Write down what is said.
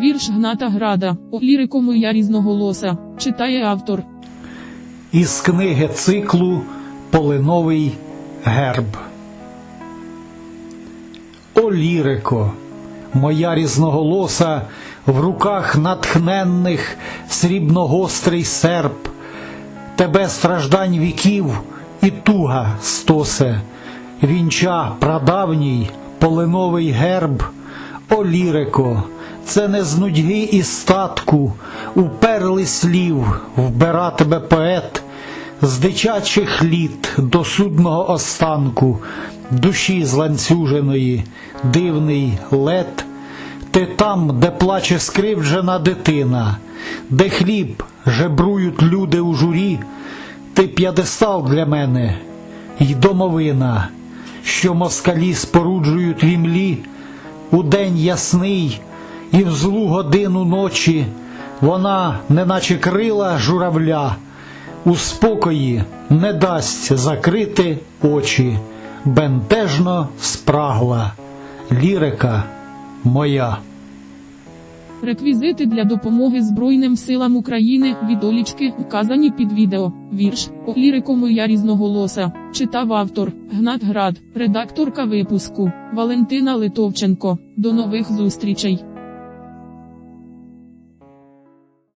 Вірш Гната Града. О лірико моя різноголоса. Читає автор. Із книги циклу Полиновий герб. О лірико, моя різноголоса, в руках натхненних срібногострий серп, тебе страждань віків і туга стосе, вінча прадавній полиновий герб. О лірико, це не з нудьги і статку, уперли слів, вбера тебе поет, з дитячих літ до судного останку, душі зланцюженої, дивний лед, ти там, де плаче скривджена дитина, де хліб жебрують люди у журі, ти п'ядестал для мене й домовина, що москалі споруджують в імлі, у день ясний і в злу годину ночі, вона, неначе крила журавля, у спокої не дасть закрити очі, бентежно спрагла, лірика моя. Реквізити для допомоги Збройним силам України від Олічки вказані під відео. Вірш О лірико моя різноголоса. Читав автор Гнат Град, редакторка випуску Валентина Литовченко. До нових зустрічей.